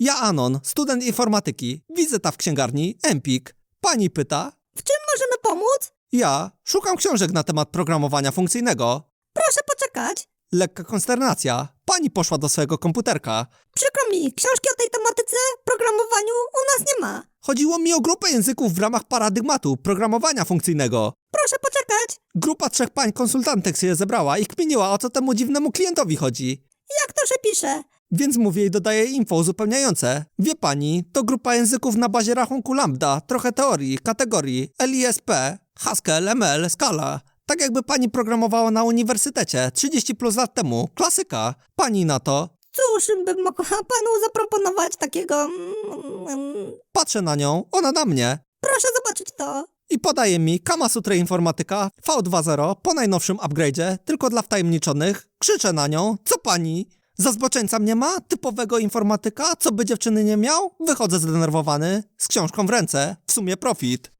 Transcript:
Ja Anon, student informatyki. Wizyta w księgarni, Empik. Pani pyta. W czym możemy pomóc? Ja szukam książek na temat programowania funkcyjnego. Proszę poczekać. Lekka konsternacja. Pani poszła do swojego komputerka. Przykro mi, książki o tej tematyce, programowaniu u nas nie ma. Chodziło mi o grupę języków w ramach paradygmatu programowania funkcyjnego. Proszę poczekać. Grupa trzech pań konsultantek się zebrała i kminiła, o co temu dziwnemu klientowi chodzi. Jak to się pisze? Więc mówię i dodaję info uzupełniające. Wie pani, to grupa języków na bazie rachunku lambda, trochę teorii, kategorii, LISP, Haskell, ML, Scala. Tak jakby pani programowała na uniwersytecie 30 plus lat temu. Klasyka. Pani na to. Cóż bym mogła panu zaproponować takiego... mm, mm, Patrzę na nią, ona na mnie. Proszę zobaczyć to. I podaje mi Kama Sutra Informatyka V2.0 po najnowszym upgrade'zie, tylko dla wtajemniczonych. Krzyczę na nią, co pani? Za zboczeńca mnie ma? Typowego informatyka? Co by dziewczyny nie miał? Wychodzę zdenerwowany, z książką w ręce. W sumie profit.